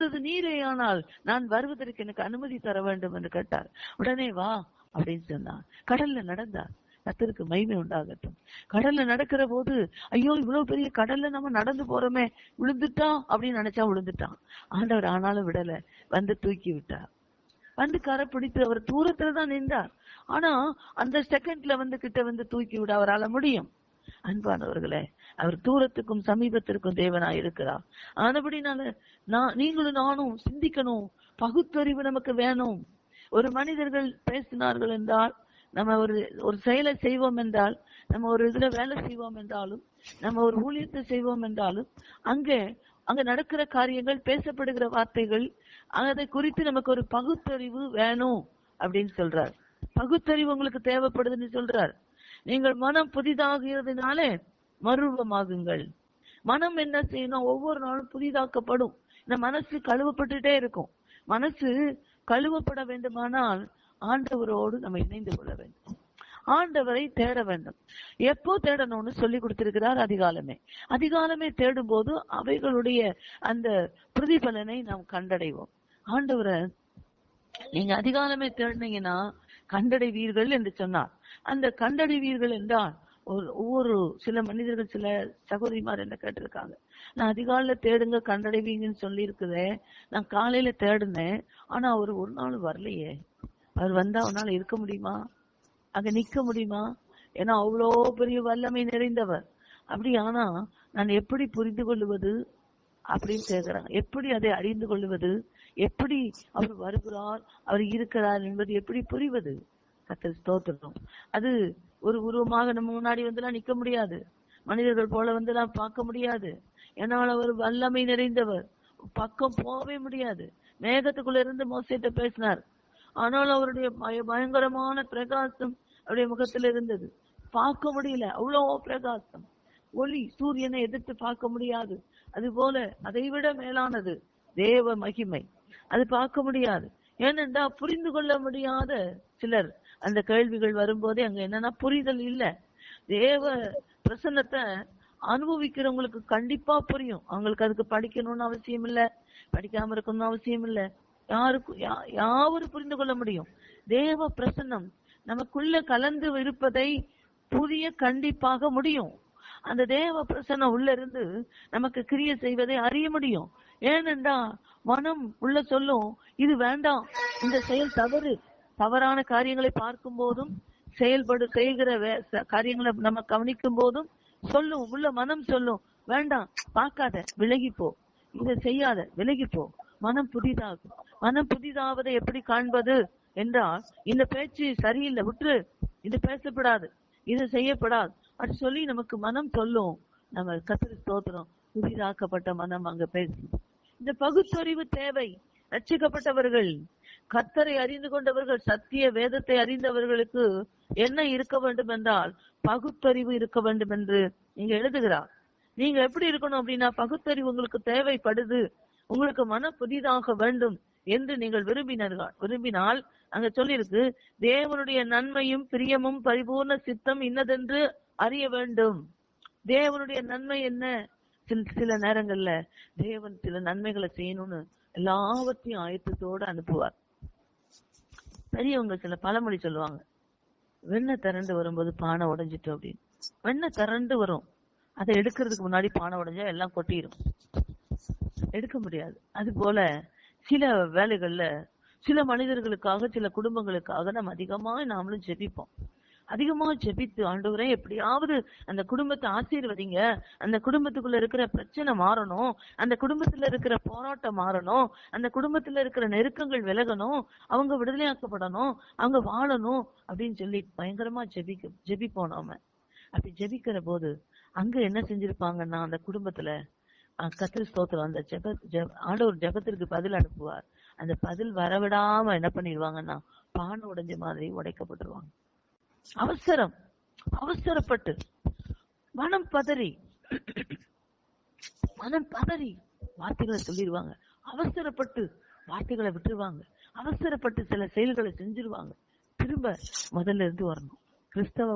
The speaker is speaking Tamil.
அது நீரே ஆனால் நான் வருவதற்கு எனக்கு அனுமதி தர வேண்டும் என்று கேட்டார். உடனே வா அப்படின்னு சொன்னார். கடல்ல நடந்தார். கத்தருக்கு மகிமை உண்டாகட்டும். கடல்ல நடக்கிற போது ஐயோ இவ்வளவு பெரிய கடல்ல நம்ம நடந்து போறோமே விழுந்துட்டான் அப்படின்னு நினைச்சா விழுந்துட்டான். ஆண்டவர் ஆனாலும் விடல வந்து தூக்கி விட்டார். வந்து கரை பிடித்து அவர் தூரத்துல தான் நின்றார். ஆனா அந்த செகண்ட்ல வந்து கிட்ட வந்து தூக்கி விட அவரால முடியும். அன்பானவர்களே அவர் தூரத்துக்கும் சமீபத்திற்கும் தேவனாய் இருக்கிறார். ஆனபடினால நான் நீங்களும் நானும் சிந்திக்கணும் பகுத்தறிவு நமக்கு வேணும். ஒரு மனிதர்கள் பேசினார்கள் என்றால் நம்ம ஒரு ஒரு செயலை செய்வோம் என்றால் நம்ம ஒரு இதுல வேலை செய்வோம் என்றாலும் நம்ம ஒரு ஊழியத்தை செய்வோம் என்றாலும் அங்கே அங்க நடக்கிற காரியங்கள் பேசப்படுகிற வார்த்தைகள் அதை குறித்து நமக்கு ஒரு பகுத்தறிவு வேணும் அப்படின்னு சொல்றார். பகுத்தறிவு உங்களுக்கு தேவைப்படுதுன்னு சொல்றார். நீங்கள் மனம் புதிதாகிறதுனாலே மறுரூபமாகுங்கள் மனம் என்ன செய்யணும் ஒவ்வொரு நாளும் புதிதாக்கப்படும். இந்த மனசு கழுவப்பட்டுட்டே இருக்கும். மனசு கழுவப்பட வேண்டுமானால் ஆண்டவரோடு நம்ம இணைந்து கொள்ள வேண்டும். ஆண்டவரை தேட வேண்டும். எப்போ தேடணும்னு சொல்லி கொடுத்திருக்கிறார் அதிகாலமே. அதிகாலமே தேடும் போது அவைகளுடைய அந்த பிரதிபலனை நாம் கண்டடைவோம். ஆண்டவரை நீங்க அதிகாலமே தேடினீங்கன்னா கண்டடைவீர்கள் என்று சொன்னார். அந்த கண்டடைவீர்கள் என்றால் ஒரு ஒவ்வொரு சில மனிதர்கள் சில சகோதரிமார் என்ன கேட்டிருக்காங்க? நான் அதிகாலையில தேடுங்க கண்டடைவீங்கன்னு சொல்லி இருக்குதே நான் காலையில தேடினேன். ஆனா அவர் ஒரு நாள் வரலையே. அவர் வந்தா அவனால இருக்க முடியுமா? அங்க நிக்க முடியுமா? ஏன்னா அவ்வளோ பெரிய வல்லமை நிறைந்தவர். அப்படி ஆனா நான் எப்படி புரிந்து கொள்வது அப்படின்னு கேக்குறாங்க. எப்படி அதை அறிந்து கொள்வது எப்படி அவர் வருகிறார் அவர் இருக்கிறார் என்பது எப்படி புரிவது? கத்தர் ஸ்தோத்திரம். அது ஒரு உருவமாக நம்ம முன்னாடி வந்துலாம் நிக்க முடியாது. மனிதர்கள் போல வந்துலாம் பார்க்க முடியாது. என்னால் அவர் வல்லமை நிறைந்தவர். பக்கம் போகவே முடியாது. மேகத்துக்குள்ள இருந்து மோசிட்ட பேசினார். ஆனால் அவருடைய பய- பயங்கரமான பிரகாசம் அவருடைய முகத்தில் இருந்தது. பார்க்க முடியல. அவ்வளோ பிரகாசம். ஒளி சூரியனை எதிர்த்து பார்க்க முடியாது. அது போல அதை விட மேலானது தேவ மகிமை. அது பார்க்க முடியாது. ஏனென்றா புரிந்து கொள்ள முடியாத சிலர் அந்த கேள்விகள் வரும்போதே அங்க என்னன்னா புரிதல் இல்ல. தேவ பிரசன்னத்தை அனுபவிக்கிறவங்களுக்கு கண்டிப்பா புரியும். அவங்களுக்கு அதுக்கு படிக்கணும்னு அவசியம் இல்ல படிக்காம இருக்கணும்னு அவசியம் இல்ல. யாருக்கும் யா- யாவரும் புரிந்து கொள்ள முடியும். தேவ பிரசன்னம் நமக்குள்ள கலந்து இருப்பதை புரிய கண்டிப்பாக முடியும். அந்த தேவ பிரசன்னம் உள்ள இருந்து நமக்கு கிரிய செய்வதை அறிய முடியும். ஏனென்றா மனம் உள்ள சொல்லும் இது வேண்டாம். இந்த செயல் தவறு. தவறான காரியங்களை பார்க்கும் போதும் செயல்படு செய்கிற வே- காரியங்களை நம்ம கவனிக்கும் போதும் சொல்லும் உள்ள மனம் சொல்லும் வேண்டாம் பார்க்காத விலகி போ இதை செய்யாத விலகி போ மனம் புதிதாகும். மனம் புதிதாவதை எப்படி காண்பது என்றால் இந்த பேச்சு சரியில்லை விட்டுரு. இது பேசப்படாது. இது செய்யப்படாது. அப்படி சொல்லி நமக்கு மனம் சொல்லும். நம்ம கத்திரி ஸ்தோத்திரம். புதிதாக்கப்பட்ட மனம் அங்க பேசும் இந்த பகுத்தறிவு தேவை. ரட்சிக்கப்பட்டவர்கள் கத்தரை அறிந்து கொண்டவர்கள் சத்திய வேதத்தை அறிந்தவர்களுக்கு என்ன இருக்க வேண்டும் என்றால் பகுத்தறிவு இருக்க வேண்டும் என்று நீங்க எழுதுகிறார். நீங்க எப்படி இருக்கணும் அப்படின்னா பகுத்தறிவு உங்களுக்கு தேவைப்படுது. உங்களுக்கு மன புதிதாக வேண்டும் என்று நீங்கள் விரும்பினர்கள் விரும்பினால் அங்க சொல்லியிருக்கு தேவனுடைய நன்மையும் பிரியமும் பரிபூர்ண சித்தம் இன்னதென்று அறிய வேண்டும். தேவனுடைய நன்மை என்ன? சில சில நேரங்கள்ல தேவன் சில நன்மைகளை செய்யணும்னு எல்லாவற்றையும் ஆயத்தத்தோடு அனுப்புவார். பெரியவங்க சில பழமொழி சொல்லுவாங்க. வெண்ணெய் திரண்டு வரும்போது பானை உடைஞ்சிட்டு அப்படின்னு. வெண்ணெய் திரண்டு வரும். அதை எடுக்கிறதுக்கு முன்னாடி பானை உடைஞ்சா எல்லாம் கொட்டிடும் எடுக்க முடியாது. அது போல சில வேலைகள்ல சில மனிதர்களுக்காக சில குடும்பங்களுக்காக நம்ம அதிகமா நாமளும் ஜெபிப்போம். அதிகமா ஜெபித்து ஆண்டவரே எப்படியாவது அந்த குடும்பத்தை ஆசீர்வதிங்க. அந்த குடும்பத்துக்குள்ள இருக்கிற பிரச்சனை மாறணும். அந்த குடும்பத்துல இருக்கிற போராட்டம் மாறணும். அந்த குடும்பத்துல இருக்கிற நெருக்கங்கள் விலகணும். அவங்க விடுதலையாக்கப்படணும். அவங்க வாழணும் அப்படின்னு சொல்லி பயங்கரமா ஜெபிக்க ஜெபிப்போம் நாம. அப்படி ஜெபிக்கிற போது அங்க என்ன செஞ்சிருப்பாங்கன்னா அந்த குடும்பத்துல கத்திரி ஸ்தோத்திரம். அந்த ஜெப- ஆண்டவர் ஜெபத்திற்கு பதில் அனுப்புவார். அந்த பதில் வரவிடாம என்ன பண்ணிடுவாங்கன்னா பானை உடைஞ்ச மாதிரி உடைக்கப்பட்டுருவாங்க. அவசரம். அவசரப்பட்டு மனம் பதறி. மனம் பதறி வார்த்தைகளை சொல்லிடுவாங்க. அவசரப்பட்டு வார்த்தைகளை விட்டுருவாங்க. அவசரப்பட்டு சில செயல்களை செஞ்சிருவாங்க. திரும்ப முதல்ல இருந்து வரணும். கிறிஸ்தவ